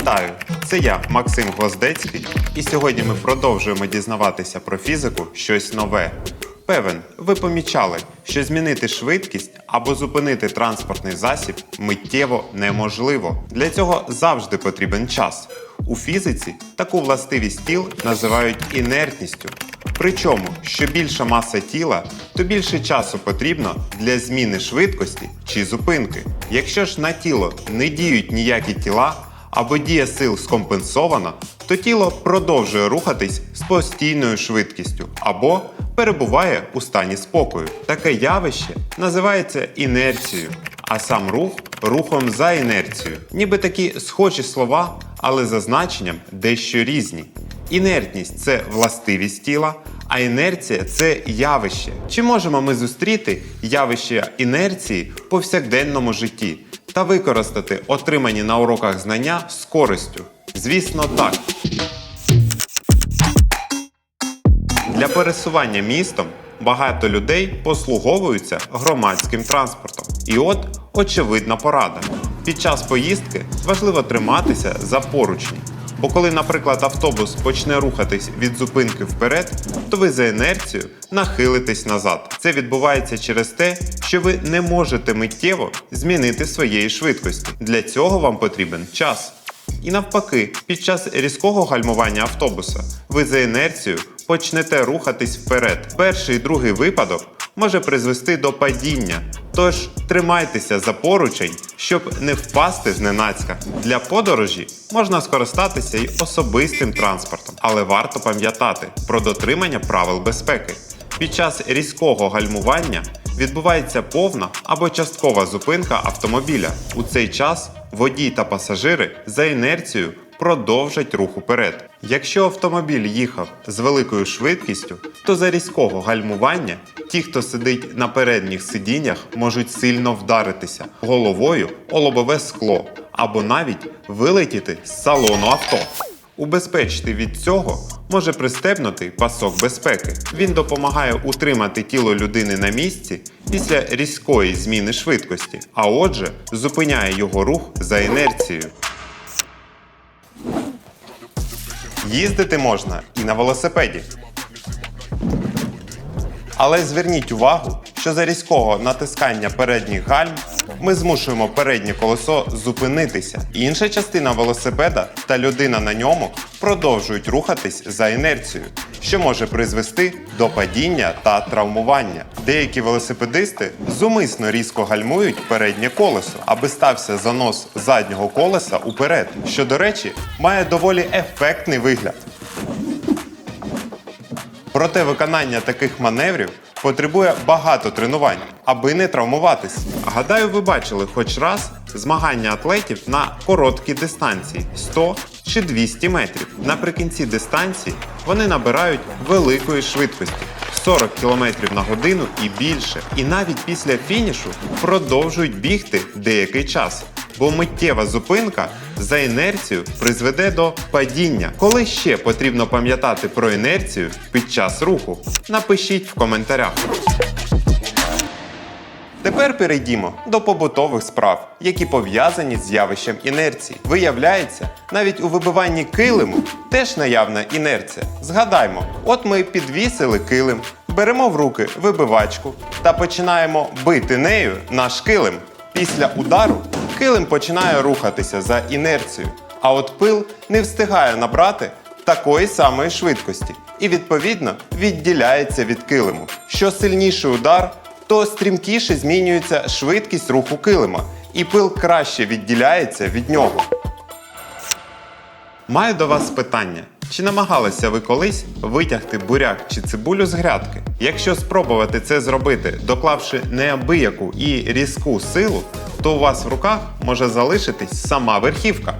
Вітаю! Це я, Максим Гвоздецький, і сьогодні ми продовжуємо дізнаватися про фізику щось нове. Певен, ви помічали, що змінити швидкість або зупинити транспортний засіб миттєво неможливо. Для цього завжди потрібен час. У фізиці таку властивість тіл називають інертністю. Причому, що більша маса тіла, то більше часу потрібно для зміни швидкості чи зупинки. Якщо ж на тіло не діють ніякі тіла або дія сил скомпенсована, то тіло продовжує рухатись з постійною швидкістю або перебуває у стані спокою. Таке явище називається інерцією, а сам рух рухом за інерцією. Ніби такі схожі слова, але за значенням дещо різні. Інертність це властивість тіла, а інерція це явище. Чи можемо ми зустріти явище інерції в повсякденному житті та використати отримані на уроках знання з користю? Звісно, так. Для пересування містом багато людей послуговуються громадським транспортом. І от очевидна порада. Під час поїздки важливо триматися за поручні. Бо коли, наприклад, автобус почне рухатись від зупинки вперед, то ви за інерцією нахилитесь назад. Це відбувається через те, що ви не можете миттєво змінити своєї швидкості. Для цього вам потрібен час. І навпаки, під час різкого гальмування автобуса ви за інерцією почнете рухатись вперед. Перший і другий випадок може призвести до падіння. Тож тримайтеся за поручень, щоб не впасти зненацька. Для подорожі можна скористатися й особистим транспортом, але варто пам'ятати про дотримання правил безпеки. Під час різкого гальмування відбувається повна або часткова зупинка автомобіля. У цей час водій та пасажири за інерцією продовжать рух уперед. Якщо автомобіль їхав з великою швидкістю, то за різкого гальмування ті, хто сидить на передніх сидіннях, можуть сильно вдаритися головою о лобове скло або навіть вилетіти з салону авто. Убезпечити від цього може пристебнутий пасок безпеки. Він допомагає утримати тіло людини на місці після різкої зміни швидкості, а отже, зупиняє його рух за інерцією. Їздити можна і на велосипеді. Але зверніть увагу, що за різкого натискання передніх гальм ми змушуємо переднє колесо зупинитися. Інша частина велосипеда та людина на ньому продовжують рухатись за інерцією, що може призвести до падіння та травмування. Деякі велосипедисти зумисно різко гальмують переднє колесо, аби стався занос заднього колеса уперед, що, до речі, має доволі ефектний вигляд. Проте виконання таких маневрів потребує багато тренувань, аби не травмуватись. Гадаю, ви бачили хоч раз змагання атлетів на короткі дистанції 100 чи 200 метрів. Наприкінці дистанції вони набирають великої швидкості 40 км на годину і більше. І навіть після фінішу продовжують бігти деякий час. Бо миттєва зупинка за інерцією призведе до падіння. Коли ще потрібно пам'ятати про інерцію під час руху? Напишіть в коментарях. Тепер перейдімо до побутових справ, які пов'язані з явищем інерції. Виявляється, навіть у вибиванні килиму теж наявна інерція. Згадаймо, от ми підвісили килим, беремо в руки вибивачку та починаємо бити нею наш килим. Після удару килим починає рухатися за інерцією, а от пил не встигає набрати такої самої швидкості і відповідно відділяється від килиму. Що сильніший удар, то стрімкіше змінюється швидкість руху килима, і пил краще відділяється від нього. Маю до вас питання. Чи намагалися ви колись витягти буряк чи цибулю з грядки? Якщо спробувати це зробити, доклавши неабияку і різку силу, то у вас в руках може залишитись сама верхівка.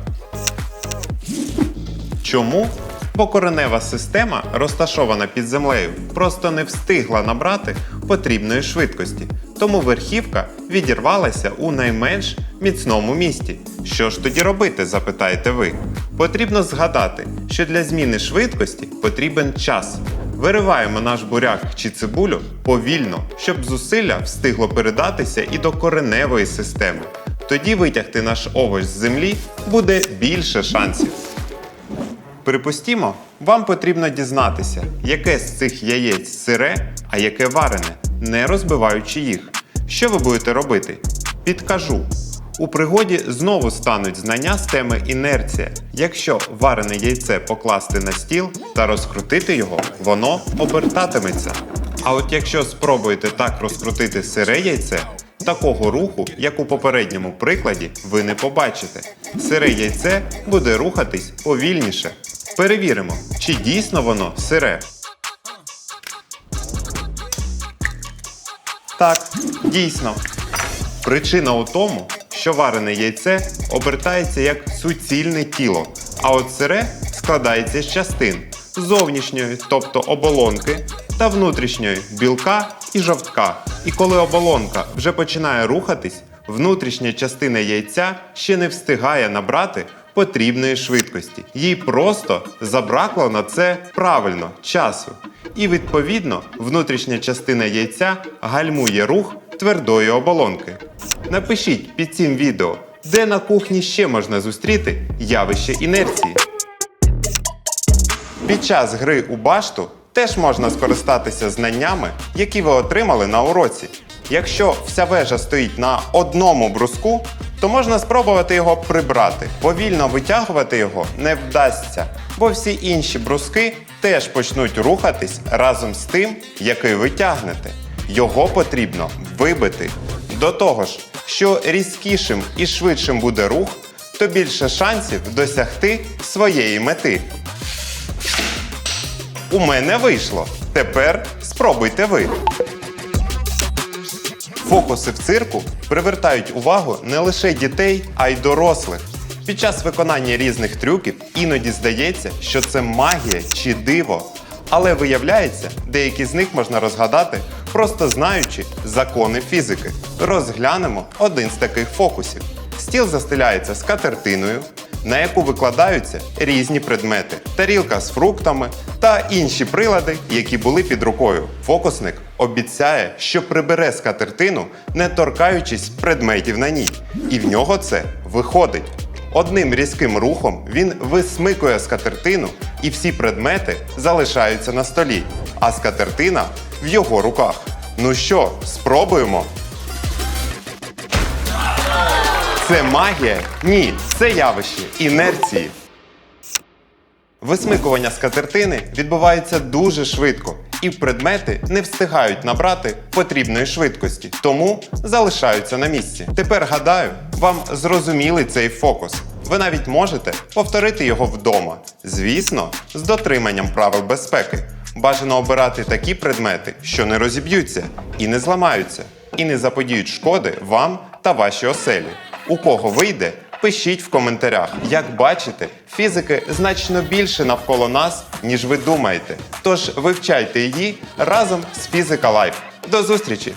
Чому? Бо коренева система, розташована під землею, просто не встигла набрати потрібної швидкості. Тому верхівка відірвалася у найменш міцному місті. Що ж тоді робити, запитаєте ви? Потрібно згадати, що для зміни швидкості потрібен час. Вириваємо наш буряк чи цибулю повільно, щоб зусилля встигло передатися і до кореневої системи. Тоді витягти наш овоч з землі буде більше шансів. Припустімо, вам потрібно дізнатися, яке з цих яєць сире, а яке варене, не розбиваючи їх. Що ви будете робити? Підкажу. У пригоді знову стануть знання з теми інерція. Якщо варене яйце покласти на стіл та розкрутити його, воно обертатиметься. А от якщо спробуєте так розкрутити сире яйце, такого руху, як у попередньому прикладі, ви не побачите. Сире яйце буде рухатись повільніше. Перевіримо, чи дійсно воно сире. Так, дійсно. Причина у тому, що варене яйце обертається як суцільне тіло, а от сире складається з частин зовнішньої, тобто оболонки, та внутрішньої білка і жовтка. І коли оболонка вже починає рухатись, внутрішня частина яйця ще не встигає набрати потрібної швидкості. Їй просто забракло на це правильно часу. І відповідно внутрішня частина яйця гальмує рух твердої оболонки. Напишіть під цим відео, де на кухні ще можна зустріти явище інерції. Під час гри у башту теж можна скористатися знаннями, які ви отримали на уроці. Якщо вся вежа стоїть на одному бруску, то можна спробувати його прибрати. Повільно витягувати його не вдасться, бо всі інші бруски теж почнуть рухатись разом з тим, який ви тягнете. Його потрібно вибити. До того ж, що різкішим і швидшим буде рух, то більше шансів досягти своєї мети. У мене вийшло. Тепер спробуйте ви. Фокуси в цирку привертають увагу не лише дітей, а й дорослих. Під час виконання різних трюків іноді здається, що це магія чи диво. Але виявляється, деякі з них можна розгадати, просто знаючи закони фізики. Розглянемо один з таких фокусів. Стіл застеляється скатертиною, на яку викладаються різні предмети: тарілка з фруктами та інші прилади, які були під рукою. Фокусник обіцяє, що прибере скатертину, не торкаючись предметів на ній. І в нього це виходить. Одним різким рухом він висмикує скатертину, і всі предмети залишаються на столі, а скатертина в його руках. Ну що, спробуємо? Це магія? Ні, це явище інерції. Висмикування скатертини відбувається дуже швидко, і предмети не встигають набрати потрібної швидкості, тому залишаються на місці. Тепер гадаю, вам зрозуміли цей фокус. Ви навіть можете повторити його вдома. Звісно, з дотриманням правил безпеки. Бажано обирати такі предмети, що не розіб'ються і не зламаються, і не заподіють шкоди вам та вашій оселі. У кого вийде, пишіть в коментарях. Як бачите, фізики значно більше навколо нас, ніж ви думаєте. Тож вивчайте її разом з Фізика Лайф. До зустрічі!